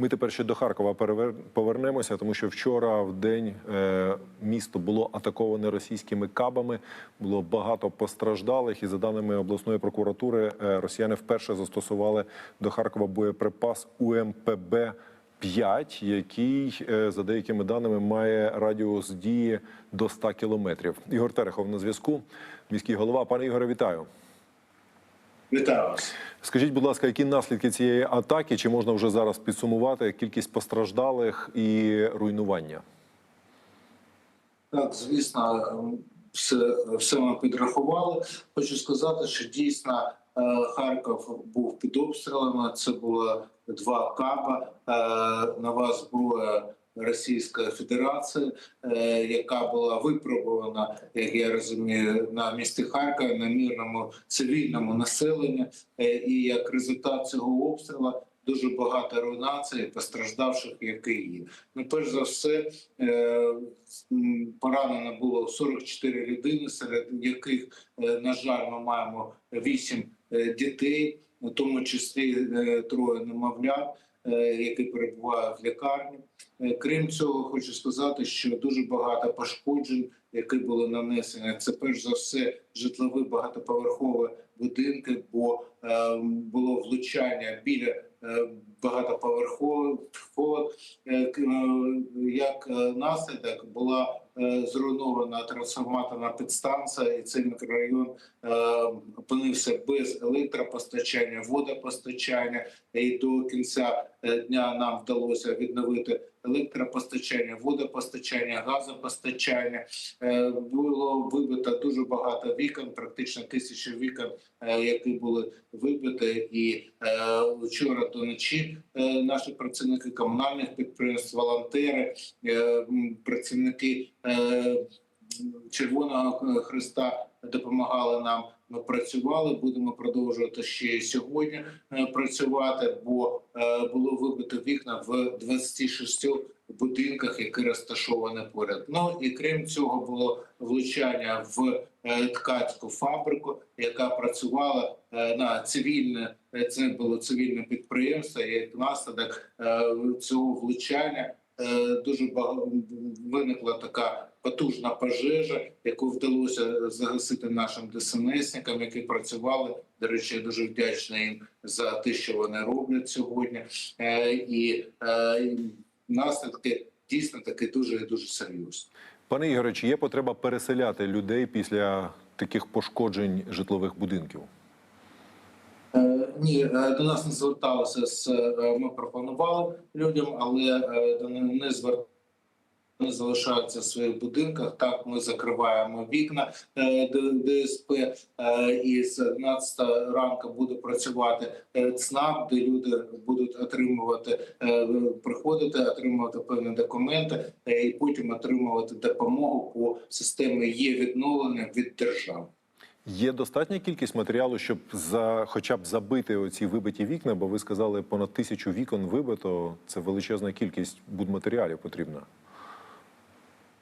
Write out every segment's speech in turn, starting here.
Ми тепер ще до Харкова повернемося, тому що вчора в день е, місто було атаковане російськими кабами. Було багато постраждалих, і за даними обласної прокуратури, е, росіяни вперше застосували до Харкова боєприпас УМПБ. 5, який е, за деякими даними має радіус дії до 100 кілометрів. Ігор Терехов на зв'язку. Міський голова. Пане Ігоре, вітаю. Вітаю вас. Скажіть, будь ласка, які наслідки цієї атаки? Чи можна вже зараз підсумувати кількість постраждалих і руйнування? Так, звісно, все, все ми підрахували. Хочу сказати, що дійсно е, Харків був під обстрілами. Це було два каба, е, нова зброя Російської Федерації, е, яка була випробувана, як я розумію, на місті Харкова на мирному цивільному населенні. Е, І як результат цього обстрілу дуже багато руйнацій, постраждавших, які є. Ну, перш за все, е, поранено було 44 людини, серед яких, на жаль, ми маємо 8 е, дітей, у тому числі троє немовлят, е, які перебувають в лікарні. Е, Крім цього, хочу сказати, що дуже багато пошкоджень, які були нанесені. Це перш за все житлові багатоповерхові будинки, бо е, було влучання біля багатоповерхових. Як наслідок була зруйнована трансформаторна підстанція, і цей мікрорайон е, опинився без електропостачання, водопостачання. І до кінця е, дня нам вдалося відновити електропостачання, водопостачання, газопостачання. Е, Було вибито дуже багато вікон, практично тисячі вікон, е, які були вибиті. І е, вчора до ночі е, наші працівники комунальних підприємств, волонтери, е, працівники е, Червоного Христа допомагали нам. Ми працювали, будемо продовжувати ще сьогодні е, працювати, бо е, було вибито вікна в 26 будинках, які розташовані поряд. Ну і крім цього, було влучання в е, ткацьку фабрику, яка працювала е, на цивільне. е, Це було цивільне підприємство. І наслідок е, цього влучання е, дуже багато виникла така потужна пожежа, яку вдалося загасити нашим ДСНСникам, які працювали. До речі, я дуже вдячний їм за те, що вони роблять сьогодні. Е, І е, наслідки дійсно таки дуже дуже серйозні. Пане Ігоре, чи є потреба переселяти людей після таких пошкоджень житлових будинків? Ні, е, до нас не зверталися з е, ми пропонували людям, але е, не зверталися. Вони залишаються в своїх будинках. Так, ми закриваємо вікна ДСП і з 11 ранку буде працювати ЦНАП, де люди будуть отримувати, приходити, отримувати певні документи і потім отримувати допомогу по системі є відновлення від держави. Є достатня кількість матеріалу, щоб за хоча б забити оці вибиті вікна, бо ви сказали, понад тисячу вікон вибито. Це величезна кількість будматеріалів потрібна.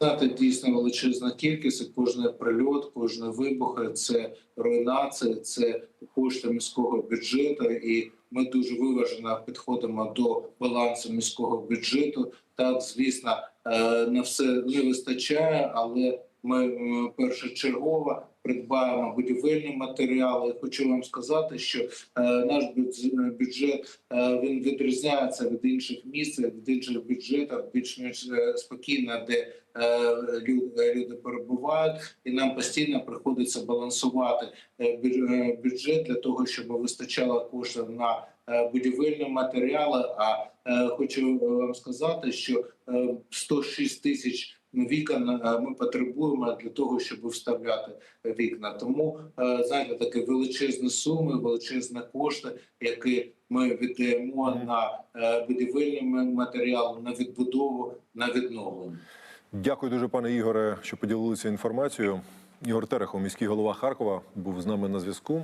Знаєте, дійсно величезна кількість. і Кожний прильот, кожний вибух це руйнація, це кошти міського бюджету. І ми дуже виважено підходимо до балансу міського бюджету. Так, звісно, е, на все не вистачає, але ми першочергово придбаємо будівельні матеріали. Хочу вам сказати, що е, наш бюджет е, він відрізняється від інших місць, від інших бюджетів, більш-менш спокійно, де е, люди перебувають, і нам постійно приходиться балансувати бю- бюджет для того, щоб вистачало коштів на будівельні матеріали. А хочу вам сказати, що е, 106 тисяч вікон е, ми потребуємо для того, щоб вставляти вікна. Тому е, знаєте, такі величезні суми, величезні кошти, які ми віддаємо на е, будівельні матеріали, на відбудову, на відновлення. Дякую дуже, пане Ігоре, що поділилися інформацією. Ігор Терехов, міський голова Харкова, був з нами на зв'язку.